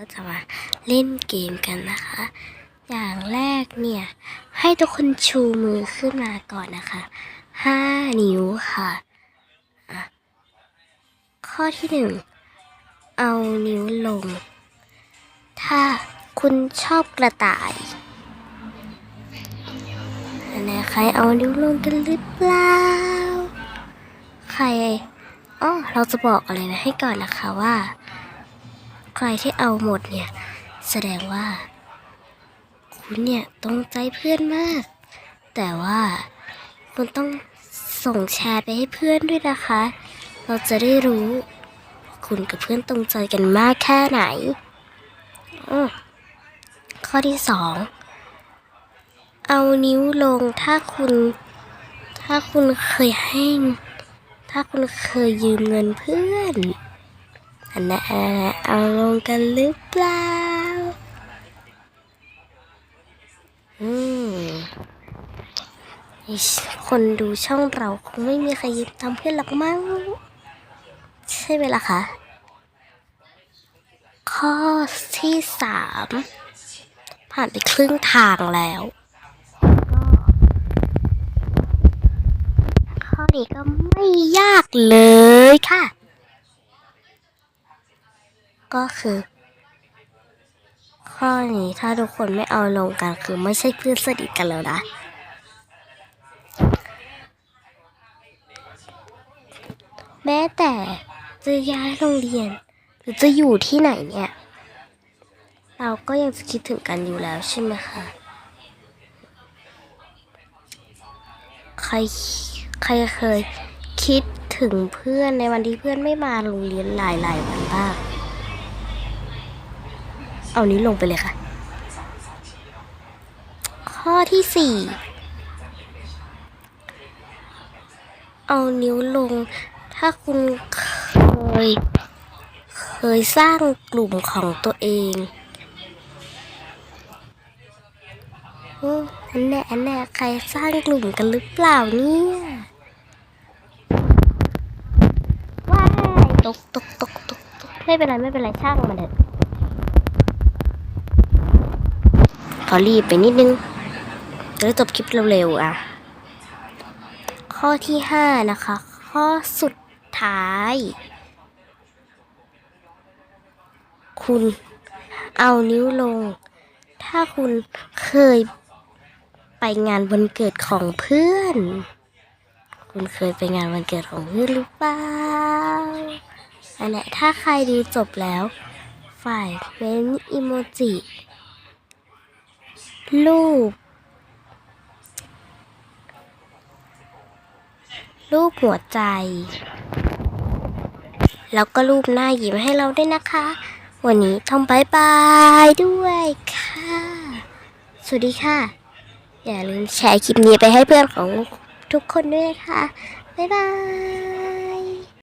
ก็จะมาเล่นเกมกันนะคะ อย่างแรกเนี่ย ให้ทุกคนชูมือขึ้นมาก่อนนะคะห้านิ้วค่ะะข้อที่หนึ่งเอานิ้วลง ถ้าคุณชอบกระต่ายนไหนใครเอานิ้วลงกันหรือเปล่า ใครอ๋อเราจะบอกอะไรนะให้ก่อนนะคะว่า ใครที่เอาหมดเนี่ย แสดงว่า คุณเนี่ยตรงใจเพื่อนมาก แต่ว่าคุณต้องส่งแชร์ไปให้เพื่อนด้วยนะคะ เราจะได้รู้ คุณกับเพื่อนตรงใจกันมากแค่ไหนอข้อที่สองเอานิ้วลงถ้าคุณ ถ้าคุณเคยให้ ถ้าคุณเคยยืมเงินเพื่อน อันนั้นเอาลงกันหรือเปล่า อืมคนดูช่องเราคงไม่มีใครยืมตามเพื่อนหรอกมั้ง ใช่ไหมล่ะคะ ข้อที่สามผ่านไปครึ่งทางแล้วก็ข้อนี้ก็ไม่ยากเลยค่ะ ก็คือ ข้อนี้ถ้าทุกคนไม่เอาลงกันคือไม่ใช่เพื่อนสนิทกันแล้วนะแม้แต่จะย้ายโรงเรียน หรือจะอยู่ที่ไหนเนี่ย เราก็ยังจะคิดถึงกันอยู่แล้วใช่ไหมคะใครใครเคยคิดถึงเพื่อนในวันที่เพื่อนไม่มาโรงเรียนหลายๆวันบ้าง เอานี้วลงไปเลยค่ะ ข้อที่สี่เอานิ้วลง ถ้าคุณเคย เคยสร้างกลุ่มของตัวเองอ้อันแน่อันแน่ใครสร้างกลุ่มกันหรือเปล่าเนี่ยว้ายตกตกตกตกตกไม่เป็นไรไม่เป็นไรช่างมันเถอะ ขอรีบไปนิดนึงจะได้จบคลิปเร็วๆอะ ข้อที่ห้านะคะ ข้อสุดท้าย คุณเอานิ้วลง ถ้าคุณเคยไปงานวันเกิดของเพื่อน คุณเคยไปงานวันเกิดของเพื่อนหรือเปล่าอันนี้ถ้าใครดูจบแล้ว ฝ่ายเม้นอิโมจิ รูป รูปหัวใจ แล้วก็รูปหน้ายิ้มให้เราด้วยนะคะ วันนี้ทำบายบายด้วยค่ะ สวัสดีค่ะ อย่าลืมแชร์คลิปนี้ไปให้เพื่อนของทุกคนด้วยนะคะบ๊ายบาย